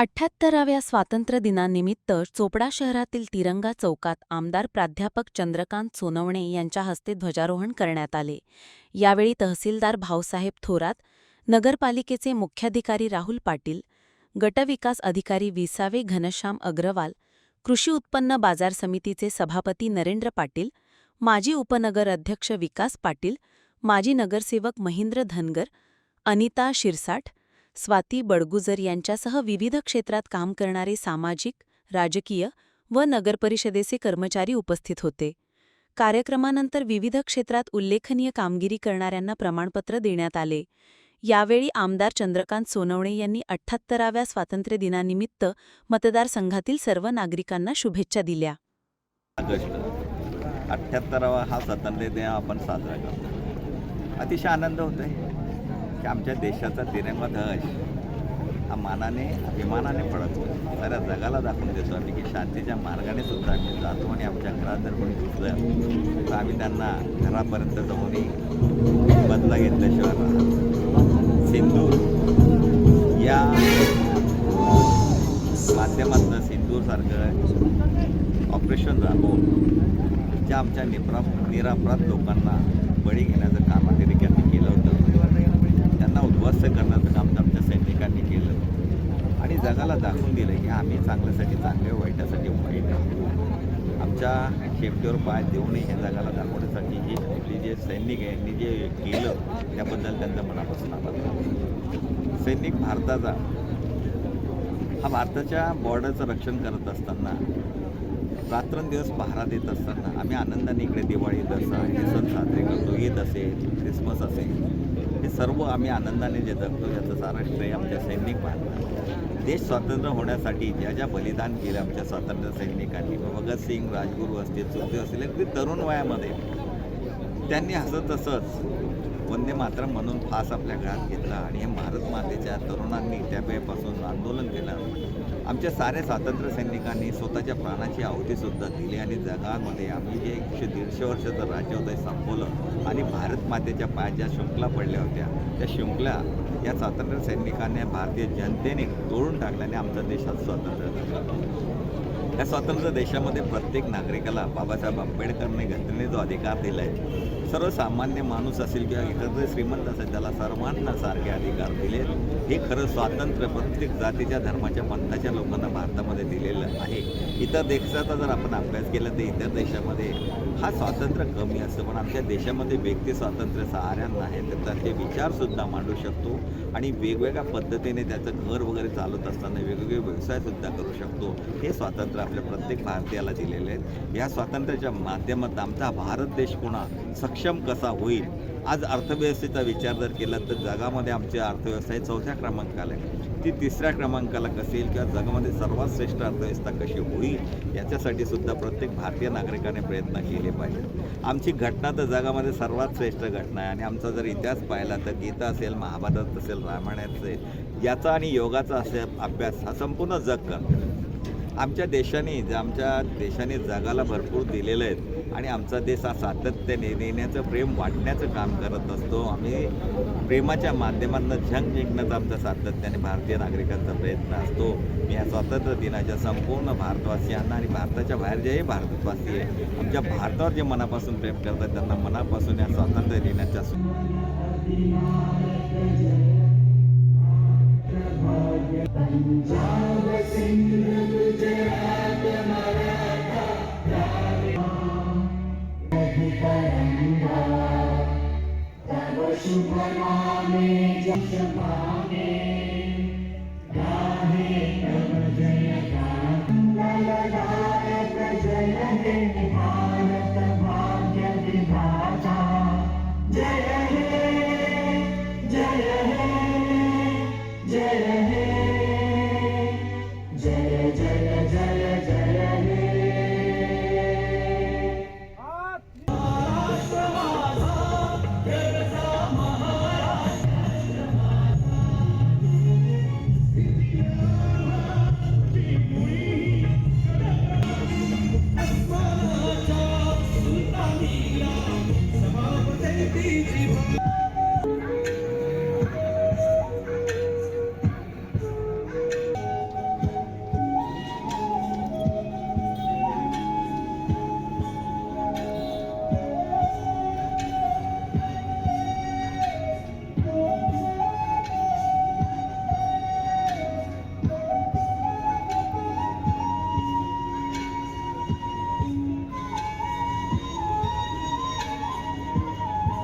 अठ्ठ्याहत्तराव्या स्वातंत्र्यदिनानिमित्त चोपडा शहरातील तिरंगा चौकात आमदार प्राध्यापक चंद्रकांत सोनवणे यांच्या हस्ते ध्वजारोहण करण्यात आले. यावेळी तहसीलदार भाऊसाहेब थोरात नगरपालिकेचे मुख्याधिकारी राहुल पाटील गटविकास अधिकारी विसावे घनश्याम अग्रवाल कृषी उत्पन्न बाजार समितीचे सभापती नरेंद्र पाटील माजी उपनगर अध्यक्ष विकास पाटील माजी नगरसेवक महेंद्र धनगर अनिता शिरसाठ स्वाती बडगुजर यांच्यासह विविध क्षेत्रात काम करणारे सामाजिक राजकीय व नगरपरिषदेचे कर्मचारी उपस्थित होते. कार्यक्रमानंतर विविध क्षेत्रात उल्लेखनीय कामगिरी करणाऱ्यांना प्रमाणपत्र देण्यात आले. यावेळी आमदार चंद्रकांत सोनवणे यांनी अठ्ठ्याहत्तराव्या स्वातंत्र्यदिनानिमित्त मतदारसंघातील सर्व नागरिकांना शुभेच्छा दिल्या. अठ्ठ्याहत्तरावा हा स्वातंत्र्य दिन आपण साजरा करतो. अतिशय आनंद होतोय. की आमच्या देशाचा तिरंगा ध्वज हा मानाने अभिमानाने पडतो साऱ्या जगाला दाखवून देतो आम्ही की शांतीच्या मार्गाने सुद्धा आम्ही जातो आणि आमच्या घरात जर कोणी घुसलं तर आम्ही त्यांना घरापर्यंत जाऊनही बदला घेतल्याशिवाय राहत सिंदूर. या माध्यमातलं सिंदूरसारखं ऑपरेशन राबवून ज्या आमच्या निप्रा निरापराध लोकांना बळी घेण्याचं काम अमेरिकेने केलं उद्ध्वस्त करण्याचं काम आमच्या सैनिकांनी केलं. आणि जगाला दाखवून दिलं की आम्ही चांगल्यासाठी चांगले वाईटासाठी वाईट आमच्या शेपटीवर पाय देऊनही हे जगाला दाखवण्यासाठी हे आपली जे सैनिक आहे यांनी जे केलं त्याबद्दल त्यांचा मनापासून आभार सैनिक भारताचा हा भारताच्या बॉर्डरचं रक्षण करत असताना रात्रंदिवस पहारा देत असताना आम्ही आनंदाने इकडे दिवाळी दसरा हे सण साजरे करतो. ईद असेल ख्रिसमस असेल सर्व आम्ही आनंदाने जे जगतो याचं सारा श्रेय आमच्या सैनिक बांधतात देश स्वातंत्र्य होण्यासाठी ज्या ज्या बलिदान केलं आमच्या स्वातंत्र्य सैनिकांनी भगतसिंग राजगुरू असतील सुखदेव असतील अगदी तरुण वयामध्ये त्यांनी हसत तसंच वंदे मातरम म्हणून फास आपल्या गळ्यात घेतला आणि हे भारत मातेच्या तरुणांनी त्या वेळेपासून आंदोलन केलं. आमच्या साऱ्या स्वातंत्र्य सैनिकांनी स्वतःच्या प्राणाची आहुतीसुद्धा दिली आणि जगामध्ये आम्ही जे एकशे दीडशे वर्षाचं राज्य होतं संपवलं आणि भारत मातेच्या पायात ज्या शृंखला पडल्या होत्या त्या शृंखला या स्वातंत्र्य सैनिकांनी भारतीय जनतेने तोडून टाकल्याने आमचा देशात स्वातंत्र्य या स्वातंत्र्य देशामध्ये प्रत्येक नागरिकाला बाबासाहेब आंबेडकरने घटनेने जो अधिकार दिला आहे सर्वसामान्य माणूस असेल किंवा एखादं श्रीमंत असेल त्याला सर्वांना सारखे अधिकार दिले हे खरं स्वातंत्र्य प्रत्येक जातीच्या धर्माच्या पंथाच्या लोकांना भारतामध्ये दिलेलं आहे. इतर देशाचा जर आपण अभ्यास केला तर इतर देशामध्ये हा स्वातंत्र्य कमी असतं. पण आमच्या देशामध्ये व्यक्ती स्वातंत्र्य साऱ्यांना आहे. तर त्याचे विचारसुद्धा मांडू शकतो आणि वेगवेगळ्या पद्धतीने त्याचं घर वगैरे चालत असताना वेगवेगळे व्यवसायसुद्धा करू शकतो. हे स्वातंत्र्य आपल्या प्रत्येक भारतीयाला दिलेले आहेत या स्वातंत्र्याच्या माध्यमात आमचा भारत देश पुन्हा सक्षम कसा होईल? आज अर्थव्यवस्थेचा विचार जर केला तर जगामध्ये आमची अर्थव्यवस्था ही चौथ्या क्रमांकाला आहे. ती तिसऱ्या क्रमांकाला कशी येईल किंवा जगामध्ये सर्वात श्रेष्ठ अर्थव्यवस्था कशी होईल याच्यासाठी सुद्धा प्रत्येक भारतीय नागरिकाने प्रयत्न केले पाहिजेत. आमची घटना तर जगामध्ये सर्वात श्रेष्ठ घटना आहे. आणि आमचा जर इतिहास पाहिला तर गीता असेल महाभारत असेल रामायण असेल याचा आणि योगाचा असे अभ्यास हा संपूर्ण जग करतो. आमच्या देशाने जे आमच्या देशाने जगाला भरपूर दिलेलं आहेत आणि आमचा देश हा सातत्याने नेण्याचं प्रेम वाटण्याचं काम करत असतो. आम्ही प्रेमाच्या माध्यमातून झंग जिंकण्याचा आमचा सातत्याने भारतीय नागरिकांचा प्रयत्न असतो. मी या स्वातंत्र्य दिनाच्या संपूर्ण भारतवासियांना आणि भारताच्या बाहेर जे भारतवासी आहे आमच्या भारतावर जे मनापासून प्रेम करतात त्यांना मनापासून या स्वातंत्र्य दिनाच्या शु- शुभ नामे जय be